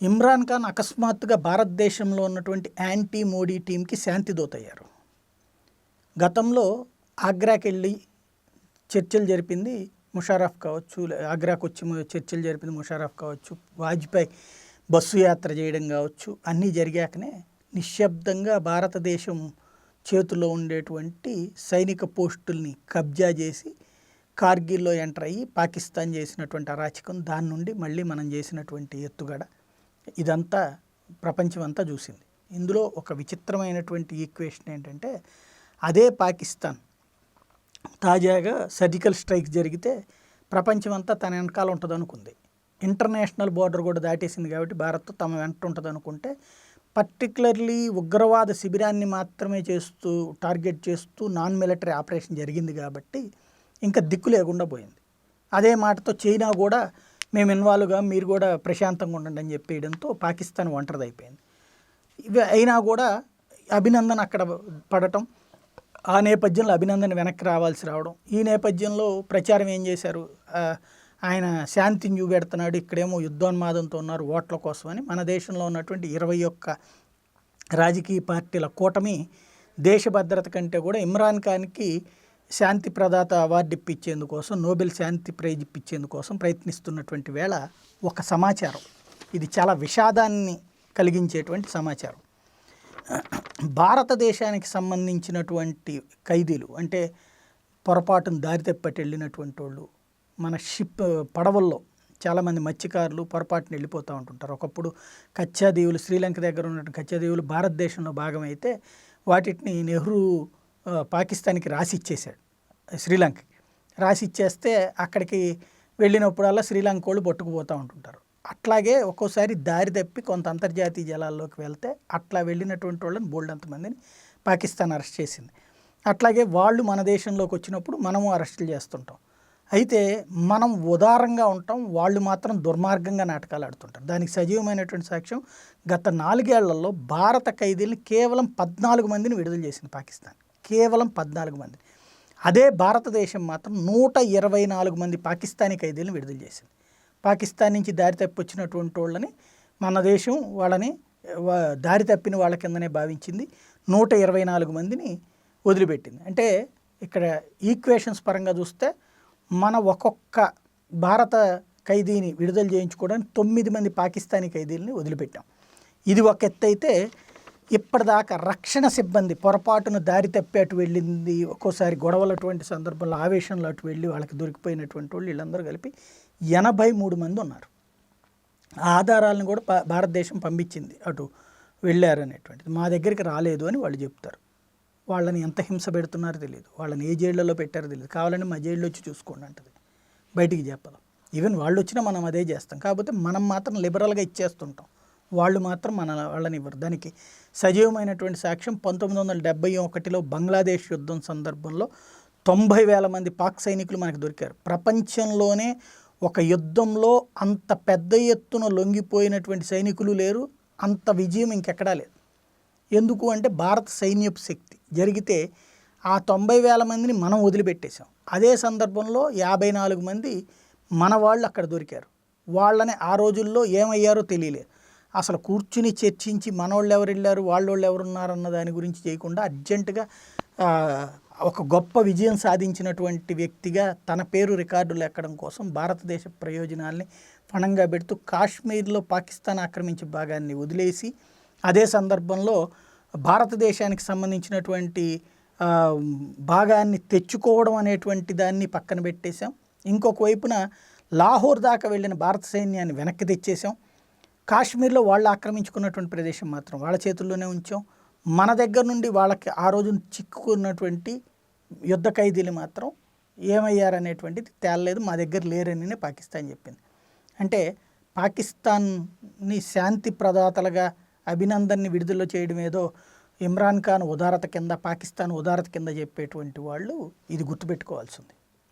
ఇమ్రాన్ ఖాన్ అకస్మాత్తుగా భారతదేశంలో ఉన్నటువంటి యాంటీ మోడీ టీంకి శాంతి దూతయ్యారు. గతంలో ఆగ్రాకి వెళ్ళి చర్చలు జరిపింది ముషారఫ్ కావచ్చు ఆగ్రాకు వచ్చి చర్చలు జరిపింది ముషారఫ్ కావచ్చు వాజ్పేయి బస్సు యాత్ర చేయడం కావచ్చు అన్నీ జరిగాకనే నిశ్శబ్దంగా భారతదేశం చేతిలో ఉండేటువంటి సైనిక పోస్టుల్ని కబ్జా చేసి కార్గిల్లో ఎంటర్ అయ్యి పాకిస్తాన్ చేసినటువంటి అరాచకం దాని నుండి మళ్ళీ మనం చేసినటువంటి ఎత్తుగడ ఇదంతా ప్రపంచం అంతా చూసింది. ఇందులో ఒక విచిత్రమైనటువంటి ఈక్వేషన్ ఏంటంటే అదే పాకిస్తాన్ తాజాగా సర్జికల్ స్ట్రైక్ జరిగితే ప్రపంచం అంతా తన వెనకాల ఉంటుంది అనుకుంది ఇంటర్నేషనల్ బార్డర్ కూడా దాటేసింది కాబట్టి భారత్ తమ వెంట ఉంటుంది అనుకుంటే పర్టికులర్లీ ఉగ్రవాద శిబిరాన్ని మాత్రమే చేస్తూ టార్గెట్ చేస్తూ నాన్ మిలిటరీ ఆపరేషన్ జరిగింది కాబట్టి ఇంకా దిక్కు లేకుండా పోయింది. అదే మాటతో చైనా కూడా మేము ఇన్వాల్వ్గా మీరు కూడా ప్రశాంతంగా ఉండండి అని చెప్పేయడంతో పాకిస్తాన్ ఒంటరిది అయిపోయింది. ఇవి అయినా కూడా అభినందన్ అక్కడ పడటం ఆ నేపథ్యంలో అభినందన్ వెనక్కి రావాల్సి రావడం. ఈ నేపథ్యంలో ప్రచారం ఏం చేశారు? ఆయన శాంతిని చూపెడుతున్నాడు ఇక్కడేమో యుద్ధోన్మాదంతో ఉన్నారు ఓట్ల కోసమని మన దేశంలో ఉన్నటువంటి ఇరవై ఒక్క రాజకీయ పార్టీల కూటమి దేశ భద్రత కంటే కూడా ఇమ్రాన్ ఖాన్కి శాంతి ప్రదాత అవార్డు ఇప్పించేందుకోసం నోబెల్ శాంతి ప్రైజ్ ఇప్పించేందుకోసం ప్రయత్నిస్తున్నటువంటి వేళ ఒక సమాచారం. ఇది చాలా విషాదాన్ని కలిగించేటువంటి సమాచారం. భారతదేశానికి సంబంధించినటువంటి ఖైదీలు అంటే పొరపాటును దారి తప్పటి వెళ్ళినటువంటి వాళ్ళు మన షిప్ పడవల్లో చాలామంది మత్స్యకారులు పొరపాటున వెళ్ళిపోతూ ఉంటుంటారు. ఒకప్పుడు కచ్చాదీవులు శ్రీలంక దగ్గర ఉన్నటువంటి కచ్చాదీవులు భారతదేశంలో భాగమైతే వాటిని నెహ్రూ పాకిస్తాన్కి రాసి ఇచ్చేశాడు శ్రీలంకకి. రాసి ఇచ్చేస్తే అక్కడికి వెళ్ళినప్పుడల్లా శ్రీలంక వాళ్ళు పట్టుకుపోతూ ఉంటుంటారు. అట్లాగే ఒక్కోసారి దారి తప్పి కొంత అంతర్జాతీయ జలాల్లోకి వెళ్తే అట్లా వెళ్ళినటువంటి వాళ్ళని బోల్డ్ మందిని పాకిస్తాన్ అరెస్ట్ చేసింది. అట్లాగే వాళ్ళు మన దేశంలోకి వచ్చినప్పుడు మనము అరెస్టులు చేస్తుంటాం. అయితే మనం ఉదారంగా ఉంటాం వాళ్ళు మాత్రం దుర్మార్గంగా నాటకాలు ఆడుతుంటారు. దానికి సజీవమైనటువంటి సాక్ష్యం గత నాలుగేళ్ళలో భారత ఖైదీలను కేవలం పద్నాలుగు మందిని విడుదల చేసింది పాకిస్తాన్. కేవలం పద్నాలుగు మంది. అదే భారతదేశం మాత్రం నూట ఇరవై నాలుగు మంది పాకిస్తానీ ఖైదీలను విడుదల చేసింది. పాకిస్తాన్ నుంచి దారి తప్పొచ్చినటువంటి వాళ్ళని మన దేశం వాళ్ళని దారి తప్పిన వాళ్ళ కిందనే భావించింది. నూట ఇరవై నాలుగు మందిని వదిలిపెట్టింది. అంటే ఇక్కడ ఈక్వేషన్స్ పరంగా చూస్తే మన ఒక్కొక్క భారత ఖైదీని విడుదల చేయించుకోవడానికి తొమ్మిది మంది పాకిస్తానీ ఖైదీలని వదిలిపెట్టాం. ఇది ఒక ఎత్తు అయితే ఇప్పటిదాకా రక్షణ సిబ్బంది పొరపాటున దారి తప్పి అటు వెళ్ళింది ఒక్కోసారి గొడవలు అటువంటి సందర్భంలో ఆవేశంలో అటు వెళ్ళి వాళ్ళకి దొరికిపోయినటువంటి వాళ్ళు వీళ్ళందరూ కలిపి ఎనభై మూడు మంది ఉన్నారు. ఆధారాలను కూడా భారతదేశం పంపించింది. అటు వెళ్ళారనేటువంటిది. మా దగ్గరికి రాలేదు అని వాళ్ళు చెప్తారు. వాళ్ళని ఎంత హింస పెడుతున్నారో తెలియదు వాళ్ళని ఏ జైళ్ళలో పెట్టారో తెలియదు కావాలని మా జైల్లో వచ్చి చూసుకోండి అంటది. బయటికి చెప్పదు. ఈవెన్ వాళ్ళు వచ్చినా మనం అదే చేస్తాం. కాకపోతే మనం మాత్రం లిబరల్గా ఇచ్చేస్తుంటాం. వాళ్ళు మాత్రం మన వాళ్ళని ఇవ్వరు దానికి సజీవమైనటువంటి సాక్ష్యం పంతొమ్మిది వందల డెబ్బై ఒకటిలో బంగ్లాదేశ్ యుద్ధం సందర్భంలో తొంభై వేల మంది పాక్ సైనికులు మనకు దొరికారు. ప్రపంచంలోనే ఒక యుద్ధంలో అంత పెద్ద ఎత్తున లొంగిపోయినటువంటి సైనికులు లేరు. అంత విజయం ఇంకెక్కడా లేదు. ఎందుకు అంటే భారత సైన్యపు శక్తి జరిగితే ఆ తొంభై వేల మందిని మనం వదిలిపెట్టేశాం. అదే సందర్భంలో యాభై నాలుగు మంది మన వాళ్ళు అక్కడ దొరికారు. వాళ్ళని ఆ రోజుల్లో ఏమయ్యారో తెలియలేదు. అసలు కూర్చుని చర్చించి మనోళ్ళు ఎవరు వెళ్ళారు వాళ్ళోళ్ళు ఎవరు ఉన్నారన్న దాని గురించి చేయకుండా అర్జెంటుగా ఒక గొప్ప విజయం సాధించినటువంటి వ్యక్తిగా తన పేరు రికార్డులు ఎక్కడం కోసం భారతదేశ ప్రయోజనాల్ని పణంగా పెడుతూ కాశ్మీర్లో పాకిస్తాన్ ఆక్రమించే భాగాన్ని వదిలేసి అదే సందర్భంలో భారతదేశానికి సంబంధించినటువంటి భాగాన్ని తెచ్చుకోవడం అనేటువంటి దాన్ని పక్కన పెట్టేశాం. ఇంకొక వైపున లాహోర్ దాకా వెళ్ళిన భారత సైన్యాన్ని వెనక్కి తెచ్చేసాం కాశ్మీర్లో వాళ్ళు ఆక్రమించుకున్నటువంటి ప్రదేశం మాత్రం వాళ్ళ చేతుల్లోనే ఉంచాం. మన దగ్గర నుండి వాళ్ళకి ఆ రోజు చిక్కుకున్నటువంటి యుద్ధ ఖైదీలు మాత్రం ఏమయ్యారనేటువంటిది తేలలేదు. మా దగ్గర లేరని పాకిస్తాన్ చెప్పింది. అంటే పాకిస్తాన్ని శాంతి ప్రదాతలుగా అభినందన్ని విడుదల చేయడం ఏదో ఇమ్రాన్ ఖాన్ ఉదారత కింద పాకిస్తాన్ ఉదారత కింద చెప్పేటువంటి వాళ్ళు ఇది గుర్తుపెట్టుకోవాల్సింది